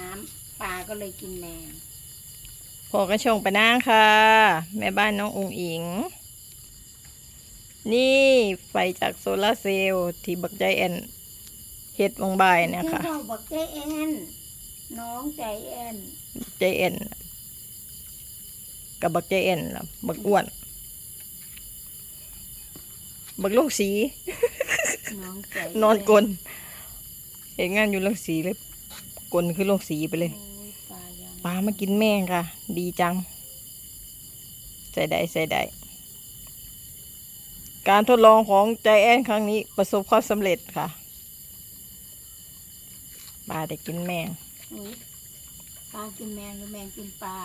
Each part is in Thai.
น้ำปลาก็เลยกินแมงพอกระชงไปนั่งค่ะ แม่บ้านน้องอุงอิง นี่ไฟจากโซลาร์เซลล์ที่บักใจแอนเฮ็ดวงบายเนี่ยค่ะที่เราบอกใจแอนน้องใจแอนใจแอนกับบักใจแอนล่ะบักอ้วน บักลงสีน้องใจนอนกลนเห็นงานอยู่ลงสีเลย กลนคือลงสีไปเลยโอ้ยปลายังปลามากินแม่งค่ะ ดีจัง ใส่ได้ใส่ได้การทดลองของใจแอนครั้งนี้ประสบความสำเร็จค่ะ ปลาได้กินแมง อุ๊ยปลากินแมงหรือแมงกินปลา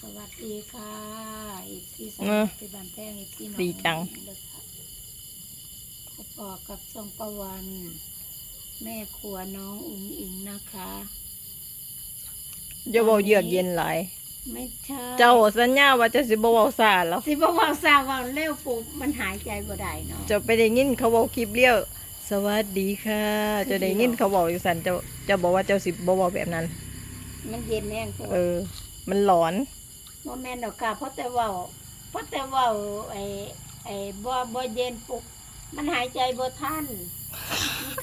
สวัสดีค่ะอีกที่สามเนอะที่บ้านแป้งอีกที่น้องดีจัง เด้อค่ะขอบอกกับทรงประวัน แม่ครัวน้องอุ๋งอิงนะคะ อย่าเบาเยือกเย็นหลาย ไม่ใช่เจ้าสัญญาว่าเจะสิบเบาซาแล้ว สิบอกว่าสาวว่าเร็วปุ๊บมันหายใจบ่ได้เนาะเจะไปได้ยินเขาบอกคลิปเลี้ยว สวัสดีค่ะ จะได้ยินเขาบอกอยู่สันเจ้าเจะบอกว่าเจ้าสิบเบาแบบนั้น มันเย็นแน่งตัวเออ มันหลอนโมแม่นดอกค่ะเพราะแต่เว่าเพราะแต่เว่าไอ้ไอ้บ่บ่เย็นปุ๊บมันหายใจบ่ทัน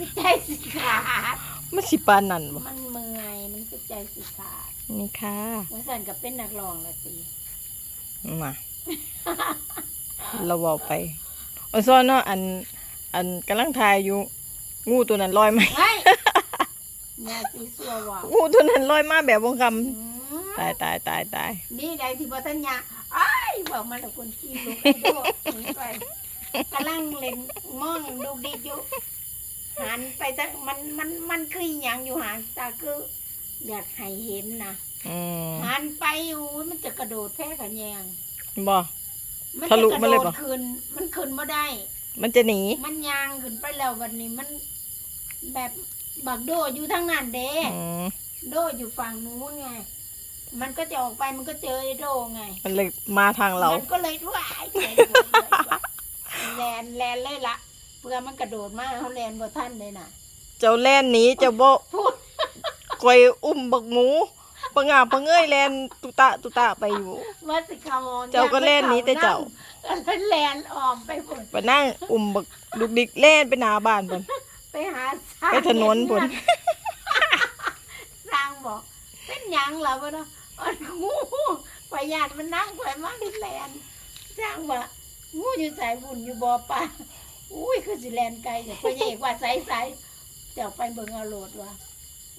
มันก็ใจสิขาด มันสิปานนั่นบ่มันเมื่อย มันก็ใจสิขาดนี่ค่ะว่าสั่นก็เป็นนักร้องละติมาเราเบาไปอันซ้อนเนาะอัน อันกำลังทายอยู่ งูตัวนั้นลอยมาเฮ้ยแม่สิสัวว่างูตัวนั้นลอยมาแบบวงคอืมำตายตายตายตายนี่ใดที่บ่ทันยาอ้ายบอกมาแล้วคนขี้ลูกไปโดดหนีไปกำลังเล่นมองดูดิกอยู่ หันไปแต่มันมันมันคืออหยังอยู่หันตาคืออยากให้เห็นนะอืมหันไปอู้ยมันจะกระโดดแพ้ขะแยงบ่ มันทะลุจะกมาระเลโดยดปะ ขึ้นมันขึ้นมาได้ มันจะหนี มันยางขึ้นไปแล้ววันนี้มัน แบบบักโดอยู่ทางนั้นเด้ อืมโดอยู่ฝั่งนู้นไง มันก็จะออกไปมันก็เจอไอ้โดไง มันเลยมาทางเรา มันก็เลยว่ายแลนแลนเลยละ เพื่อมันกระโดดมาเขาแลนบ่ท่านเลยน่ะเจ้าแล่นหนีเจ้าบ่พูดคอยอุ้มบักหมูปะงาบปะเงยแล่นตุตะตุตะไปอยู่ ว่าสิเขาเจ้าก็แล่นหนีแต่เจ้า แล้วแลนออมไปหมดไปนั่งอุ้มบักลูกดิกแล่นไปหน้าบ้านเพิ่นไปหาสร้างไปถนนพุ่นสร้างบอก เป็นหยังเหรอวะเนาะอันงูปยาดมันนั่งไปมาดิแลนสร้างว่างูอยู่ใส่บุญอยู่บ่อปลา อุ้ยคือสิแลนไกลแต่พ่อใหญ่ว่าใสใสๆเจ้าไปเบิ่งเอาโหลดว่า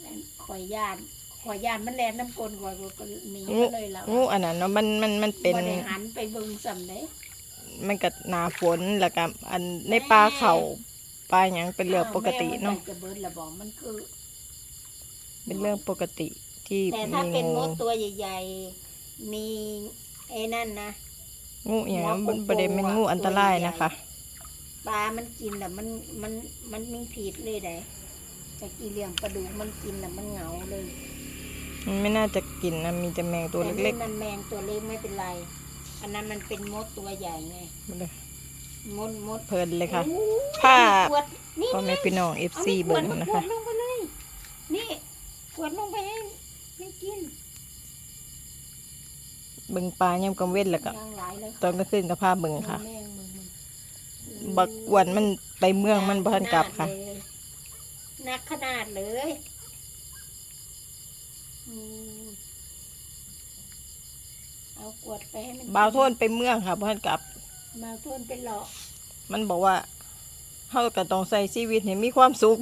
แม่นข่อยยานข่อยยานมันแลนน้ำกลนข่อยก็หนีงูมาเลยแล้วงูอันนั้นเนาะมันมันมันเป็น บ่ได้หันไปเบิ่งสำเด้มันก็หนาฝนแล้วก็อันในป่าเขาป่าหยังเป็นเรื่องปกติเนาะแม่มัจะเบิดละบอกมันคือ เป็นเรื่องปกติที่แต่ถ้ามีเป็นมงูดตัวใหญ่ๆ มีไอ้นั่นนะ งูอย่างนั้นหัวมันโปประเด็นเป็นงูอันตรายนะคะ ปลามันกินแต่ะมันมันมันมีผิดเลยได้แต่กีเลี้ยงปลาดุกมันกินแต่ะมันเหงาเลยมันไม่น่าจะกินนะมีแต่แมงตัวแต่เล็นี่กมันแมงตัวเล็กไม่เป็นไร อันนั้นมันเป็นมดตัวใหญ่ไงๆเลยมดมดเพลินเลยค่ะ โอ้ยภาพ ขวดนี่พ่อแม่พี่น้องเอฟเอาซีนี่ขเบิ่วดงมานะขวคะดลงไปเลยนี่ขวดลงไปให้ให้กินเบิ่งปลาย่ำกำเว้นแล้วก็ยางหลายเลยตอนกลางคืนก็พาเบิ่งค่ะ แมงมึงมัน บักอ้วนมันไปเมืองมันบ่ทันกลับค่ะ หนักขนาดเลยอืมเอากวดไปให้มันบ่าวโทนไปเมืองค่ะบ่ทันกลับมาโทนเป็นหลอกมันบอกว่าเฮาก็ต้องใส่ชีวิตให้มีความสุข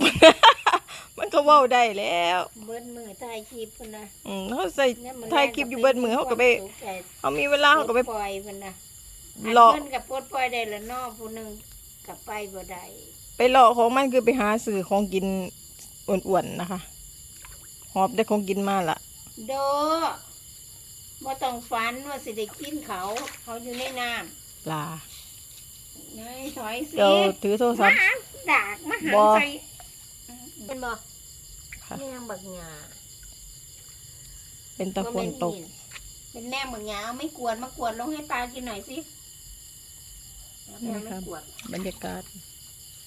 มันก็เว้าได้แล้ว เบิ้ลมือถ่ายคลิปพุ่นนะอืมเฮาใส่ เนี่ยมันถ่ายคลิปอยู่เบิดมือเฮาก็ไปความสุขใจเฮามีเวลาเฮาก็ไปปล่อยพุ่นนะ เลาะเพิ่นกับปลดปล่อยได้ละเนอผู้หนึงกับไปบ่ได้ไปเลาะของมันคือไปหาซื้อของกินอ้วนๆนะคะ หอบได้ของกินมาละโดบ่ต้องฝันว่าสิได้กินเขา เขาอยู่ในน้ปลาำไงถอยสิเดี๋ยวถือโทรศัพท์มาดากมาหาบ่ ใส่เป็นบ่ค่ะ แมงบักหงาเป็นตะฝนตกเป็นแมงบักหงาเอาไม่กวดมากวดลงให้ปลากินหน่อยสิ เอาแมงไม่กวดบรรยากาศ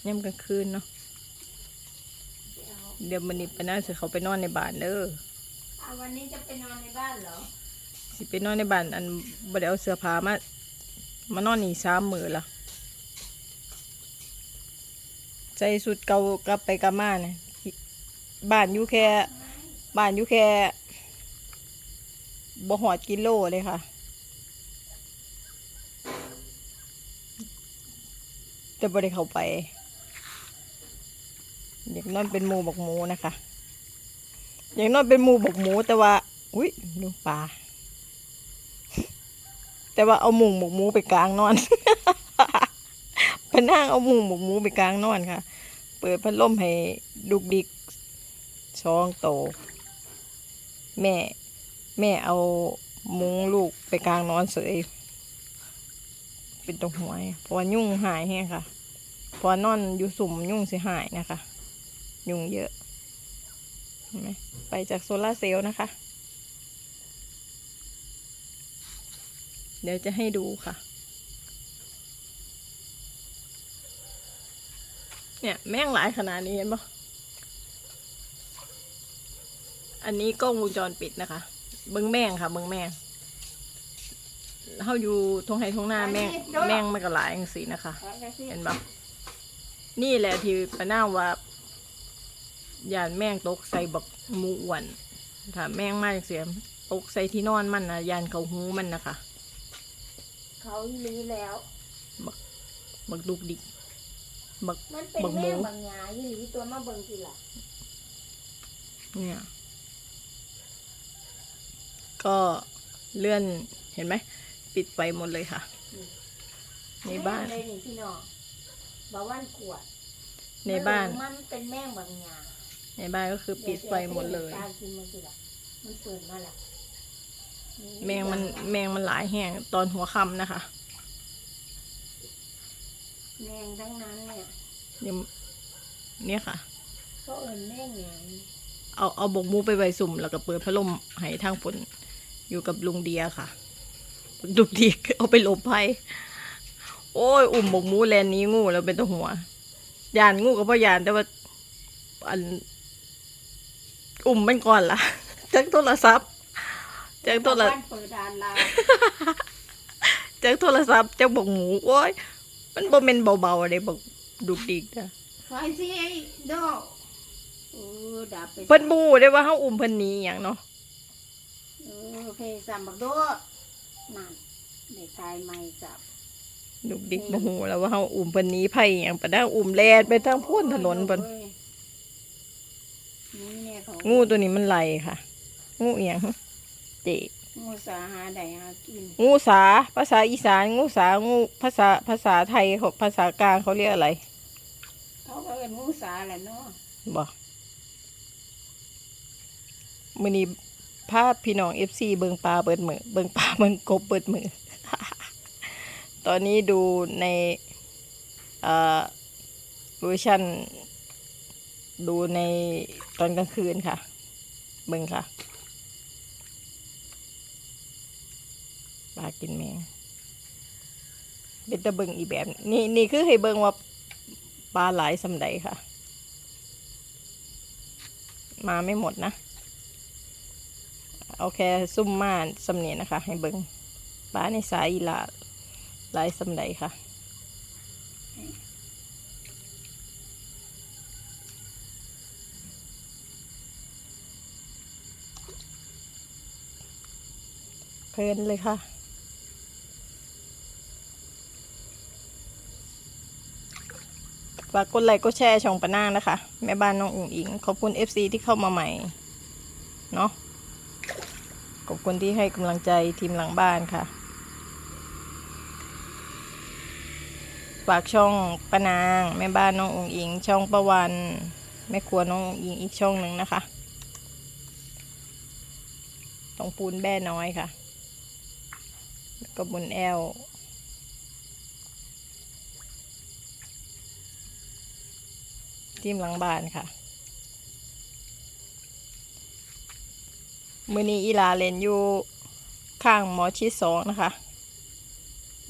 ย่ำกลางคืนเนาะเดี๋ยวมันนี้ไปน่าสิเขาไปนอนในบ้านเด้ออะวันนี้จะไปนอนในบ้านเหรอสิไปนอนในบ้านอันบ่ได้เอาเสื้อผ้ามามานอนนี่สามมื้อละใส่สุดเก่ากลับไปกลับมาเนี่ยบ้านอยู่แค่ บ้านอยู่แค่บ่หอดกิโลเลยค่ะ แต่บ่ได้เข้าไปอยากนอนเป็นหมูบกหมูนะคะอยากนอนเป็นหมูบกหมูแต่ว่า อุ้ยดูปลาแต่ว่าเอาหมุงบกหมูไปกลางนอนไปนั่งเอาหมุงบกหมูไปกลางนอนค่ะ เปิดพัดลมให้ดุกดิกช่องโต แม่ แม่เอามุงลูกไปกลางนอนเสยเป็นตรงหัวเพราะว่ายุ่งหายแห้งค่ะ พราะว่านอนอยู่สุ่มยุ่งสิหายนะคะ ยุงเยอะเห็นไหมไปจากโซลาเซลล์นะคะ เดี๋ยวจะให้ดูค่ะ เนี่ยแม่งหลายขนาดนี้เห็นปะอันนี้กล้องวงจรปิดนะคะ เบิ้งแม่งค่ะ เบิ้งแม่งเขาอยู่ทงไห้ทงหน้าแม่งแม่งมันก็หลายอย่างสีนะคะ เห็นปะ นี่แหละที่ปะน้าว่ายานแม่งตกใส่บักหมูอ้วนถ้าแม่งมาจากเสียมตกใส่ที่นอนมันนะยานเขาหูมันนะคะเขาอีหลีแล้วบักดุกดิกบักมันเป็นบักหมูแม่งบางหยาอีหลีตัวมาเบิ่งทีละเนี่ย ก็เลื่อนเห็นไหม ปิดไปหมดเลยค่ะ ในบ้านแม่งเลยนี่พี่น้อง บาว่านขวดในบ้าน มันเป็นแม่งบางหยาในบ้านก็คือปิดไฟหมดเลย ตากินมันทีละมันเปิดมาละแมงมันแมงมันหลายแห้งตอนหัวค่ำนะคะ แมงทั้งนั้นเนี่ยยังเนี่ยค่ะ ก็เอิญแม่งหยาเอาเอาบกหมูไปไว้สุ่มแล้วก็เปิดพัดลมให้ทางฝนอยู่กับลุงเดียค่ะดุกดิกเอาไปหลบภัย โอ้ย อุ่มบกหมูแลนหนี้งูแล้วเป็นตัวหัวยานงูกับพ่อยานแต่ว่าอัน อุ่มมันก่อนล่ะจากโทรศัพท์จากโทรบ้านเปิดดานลาจากโทรศัพท์จากบกหมูโอ้ยมันบ่เป็นเบาๆเลยบอกดุกดิกนะไฟสิไอ้ดอกเออดาบไปเพิ่นบูได้ว่าเฮาอุ่มเพิ่นหนี้อหย่างเนาะเออเพสามบักโดดนั่นได้ทายไม่จับ ดุกดิกบ่ฮู้แล้วว่าเฮาอุ่มเพิ่นหนี้ไผอหย่างปะด้อุ่มแลนไปทางพ้นถนนเพิ่นนี่เนี่ยเขางูตัวนี้มันไหลค่ะ งูเอียงเจงูสาหาใดหากินงูสา ภาษาอีสาน งูสางูภาษาภาษาไทยเขาภาษากลางเขาเรียกอะไรเขาก็เป็นงูสาแหละเนาะบอกมือนี้ภาพพี่น้องเอฟซีเบิงปลาเบิดมือเบิงปลาเบิงกบเบิดมือ ตอนนี้ดูในเวอร์ชันดูในตอนกลางคืนค่ะ เบิงค่ะปลากินแมงเป็นตะเบิงอีแบบนี่นี่คือให้เบิงว่าปลาหลายสำใดค่ะ มาไม่หมดนะเอาแค่ซุ่มม่านสำเนียนะคะ ให้เบิงปลาในสายอีหลา หลายสำใดค่ะเพลินเลยค่ะฝากกดไลค์กดแชร์ช่องปะนางนะคะ แม่บ้านน้องอุ๋งอิง ขอบคุณ FC ที่เข้ามาใหม่เนาะขอบคุณที่ให้กำลังใจทีมหลังบ้านค่ะ ฝากช่องปนางแม่บ้านน้ององอิง ช่องประวันแม่ครัวน้ององอิงอีกช่องหนึ่งนะคะตองปูนแบ่น้อยค่ะ แล้วก็บุญแอลทีมหลังบ้านค่ะ มือนี้อีลาเลนอยู่ข้างหมอชิดสองนะคะ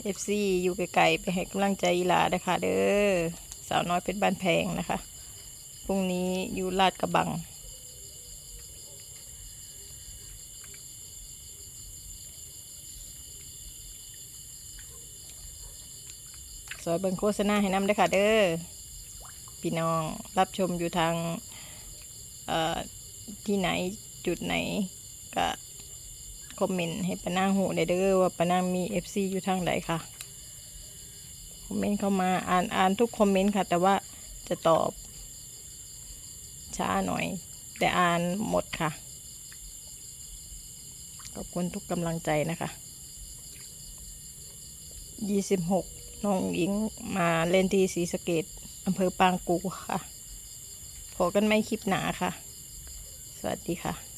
เอฟซีอยู่ไกลๆไปให้กำลังใจอีลานะค่ะเด้อสาวน้อยเพชรบ้านแพงนะคะพรุ่งนี้อยู่ลาดกระบัง สอยเบิงโฆษณาให้น้ำได้ค่ะเด้อพี่น้องรับชมอยู่ทางที่ไหนจุดไหนก็ คอมเมนต์ให้ปานางหูได้เด้อว่าปานางมี FC อยู่ทางใดค่ะ คอมเมนต์เข้ามาอ่านอ่านทุกคอมเมนต์ค่ะ แต่ว่าจะตอบ ช้าหน่อย แต่อ่านหมดค่ะ ขอบคุณทุกกำลังใจนะคะ 26 น้องหญิงมาเล่นที่ศรีสะเกดอำเภอปางกูค่ะพอกันไม่คลิปหนาค่ะ สวัสดีค่ะ